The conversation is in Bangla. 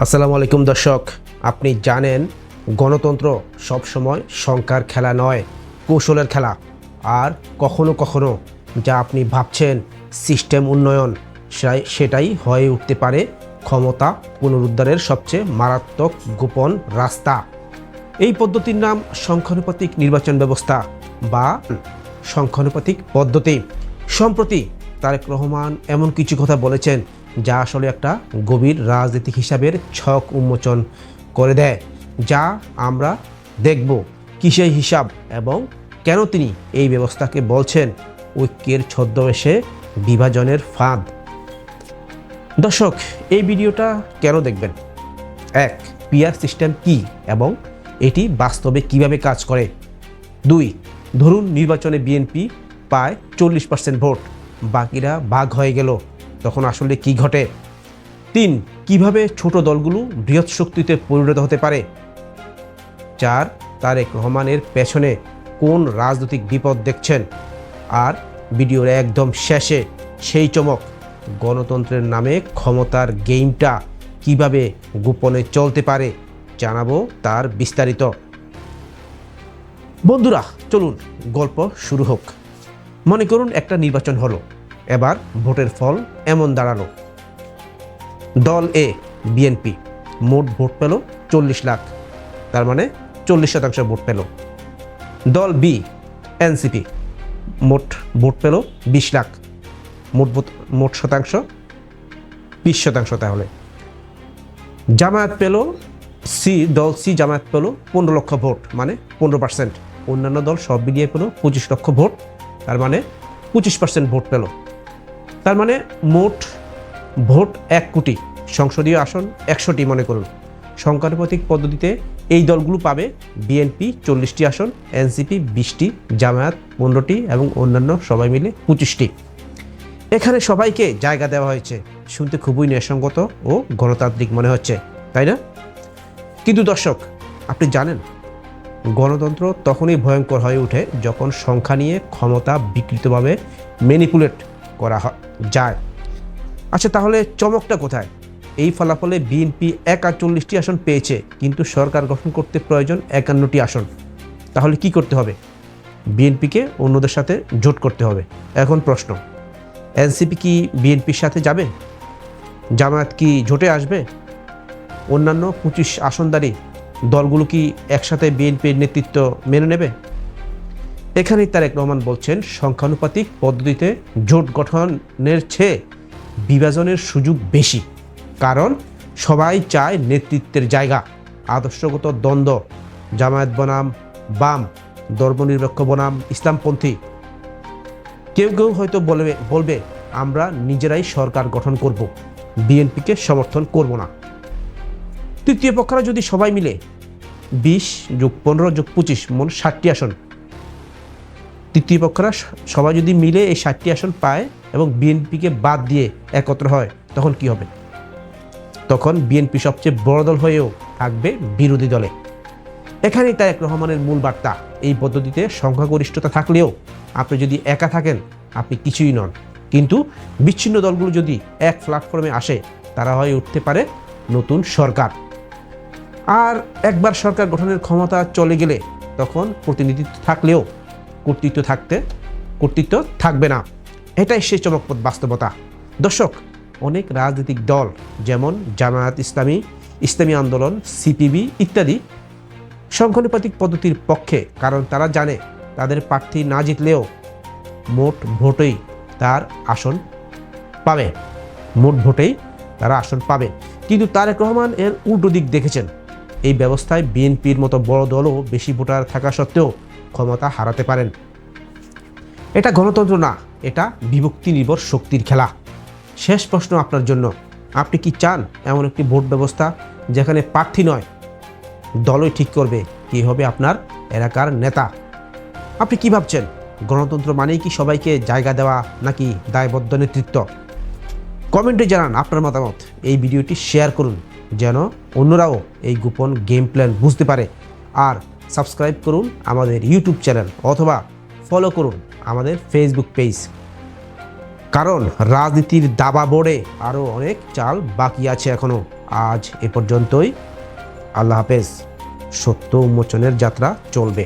আসসালামু আলাইকুম দর্শক, আপনি জানেন গণতন্ত্র সবসময় সংখ্যার খেলা নয়, কৌশলের খেলা। আর কখনো কখনো যা আপনি ভাবছেন সিস্টেম উন্নয়ন, সেটাই- হয়ে উঠতে পারে ক্ষমতা পুনরুদ্ধারের সবচেয়ে মারাত্মক গোপন রাস্তা। এই পদ্ধতির নাম সংখ্যানুপাতিক নির্বাচন ব্যবস্থা বা সংখ্যানুপাতিক পদ্ধতি। সম্প্রতি তারেক রহমান এমন কিছু কথা বলেছেন যা আসলে একটা গভীর রাজনীতিক হিসাবের ছক উন্মোচন করে দেয়, যা আমরা দেখব কিসের হিসাব এবং কেন তিনি এই ব্যবস্থাকে বলছেন। ঐক্যের ছদ্মবেশে বিভাজনের ফাঁদ। দর্শক, এই ভিডিওটা কেন দেখবেন? এক পিয়ার সিস্টেম কি এবং এটি বাস্তবে কীভাবে কাজ করে? দুই, ধরুন নির্বাচনে বিএনপি পায় চল্লিশ পার্সেন্ট ভোট, বাকিরা ভাগ হয়ে গেল। তখন আসলে কি ঘটে? তিন, কীভাবে ছোট দলগুলো বৃহৎ শক্তিতে পরিণত হতে পারে? চার তারেক রহমানের পেছনে কোন রাজনৈতিক বিপদ দেখছেন? আর ভিডিওর একদম শেষে সেই চমক, গণতন্ত্রের নামে ক্ষমতার গেমটা কীভাবে গোপনে চলতে পারে জানাব তার বিস্তারিত। বন্ধুরা, চলুন, গল্প শুরু হোক। মনে করুন একটা নির্বাচন হলো। এবার ভোটের ফল এমন দাঁড়াল। দল এ, বিএনপি, মোট ভোট পেল চল্লিশ লাখ, তার মানে চল্লিশ শতাংশ ভোট পেল। দল বি, এনসিপি, মোট ভোট পেল বিশ লাখ, মোট মোট শতাংশ বিশ শতাংশ তাহলে। জামায়াত পেল সি, দল সি জামায়াত পেল পনেরো লক্ষ ভোট মানে পনেরো পার্সেন্ট। অন্যান্য দল সব মিলিয়ে পেল পঁচিশ লক্ষ ভোট, তার মানে পঁচিশ পার্সেন্ট ভোট পেল। তার মানে মোট ভোট এক কোটি। সংসদীয় আসন একশোটি মনে করুন। সংখ্যানুপাতিক পদ্ধতিতে এই দলগুলো পাবে বিএনপি চল্লিশটি আসন, এনসিপি বিশটি, জামায়াত পনেরোটি এবং অন্যান্য সবাই মিলে পঁচিশটি। এখানে সবাইকে জায়গা দেওয়া হয়েছে। শুনতে খুবই ন্যায়সঙ্গত ও গণতান্ত্রিক মনে হচ্ছে, তাই না? কিন্তু দর্শক, আপনি জানেন, গণতন্ত্র তখনই ভয়ঙ্কর হয়ে ওঠে যখন সংখ্যা নিয়ে ক্ষমতা বিকৃতভাবে ম্যানিপুলেট করা যায়। আচ্ছা তাহলে চমকটা কোথায়? এই ফলাফলে বিএনপি একাচল্লিশটি আসন পেয়েছে, কিন্তু সরকার গঠন করতে প্রয়োজন একান্নটি আসন। তাহলে কি করতে হবে? বিএনপিকে অন্যদের সাথে জোট করতে হবে। এখন প্রশ্ন, এনসিপি কি বিএনপির সাথে যাবে? জামায়াত কি জোটে আসবে? অন্যান্য পঁচিশ আসনদারি দলগুলো কি একসাথে বিএনপির নেতৃত্ব মেনে নেবে? এখানেই তারেক রহমান বলছেন, সংখ্যানুপাতিক পদ্ধতিতে জোট গঠনের চেয়ে বিভাজনের সুযোগ বেশি। কারণ সবাই চায় নেতৃত্বের জায়গা, আদর্শগত দ্বন্দ্ব, জামায়াত বনাম, বাম, ধর্মনিরপেক্ষ বনাম, ইসলামপন্থী। কেউ কেউ হয়তো বলবে বলবে, আমরা নিজেরাই সরকার গঠন করব, বিএনপিকে সমর্থন করব না। তৃতীয় পক্ষরা যদি সবাই মিলে, বিশ যোগ পনেরো যোগ পঁচিশ মোট ষাটটি আসন তৃতীয় পক্ষরা সবাই যদি মিলে এই ষাটটি আসন পায় এবং বিএনপিকে বাদ দিয়ে একত্র হয়, তখন কি হবে? তখন বিএনপি সবচেয়ে বড় দল হয়েও থাকবে বিরোধী দলে। এখানেই তারেক রহমানের মূল বার্তা। এই পদ্ধতিতে সংখ্যাগরিষ্ঠতা থাকলেও আপনি যদি একা থাকেন, আপনি কিছুই নন। কিন্তু বিচ্ছিন্ন দলগুলো যদি এক প্ল্যাটফর্মে আসে, তারা হয়ে উঠতে পারে নতুন সরকার। আর একবার সরকার গঠনের ক্ষমতা চলে গেলে তখন প্রতিনিধিত্ব থাকলেও কর্তৃত্ব থাকতে, কর্তৃত্ব থাকবে না। এটাই সেই চমকপ্রদ বাস্তবতা। দর্শক, অনেক রাজনৈতিক দল, যেমন জামায়াত ইসলামী ইসলামী আন্দোলন, সিপিবি ইত্যাদি, সংখ্যানুপাতিক পদ্ধতির পক্ষে, কারণ তারা জানে তাদের প্রার্থী না জিতলেও মোট ভোটেই তার আসন পাবে। মোট ভোটেই তারা আসন পাবে। কিন্তু তারেক রহমান এর উল্টো দিক দেখেছেন। এই ব্যবস্থায় বিএনপির মতো বড় দলও বেশি ভোটার থাকা সত্ত্বেও ক্ষমতা হারাতে পারেন। এটা গণতন্ত্র না, এটা বিভক্তি নির্ভর শক্তির খেলা। শেষ প্রশ্ন আপনার জন্য, আপনি কি চান এমন একটি ভোট ব্যবস্থা যেখানে প্রার্থী নয়, দলই ঠিক করবে কে হবে আপনার এলাকার নেতা? আপনি কি ভাবছেন, গণতন্ত্র মানেই কি সবাইকে জায়গা দেওয়া নাকি দায়বদ্ধ নেতৃত্ব? কমেন্টে জানান আপনার মতামত, এই ভিডিওটি শেয়ার করুন, যেন অন্যরাও এই গোপন গেম প্ল্যান বুঝতে পারে। আর সাবস্ক্রাইব করুন আমাদের ইউটিউব চ্যানেল অথবা ফলো করুন আমাদের ফেসবুক পেজ কারণ রাজনীতির দাবা বোর্ডে আরও অনেক চাল বাকি আছে এখনও আজ এ পর্যন্তই। আল্লাহ হাফেজ। সত্য উন্মোচনের যাত্রা চলবে।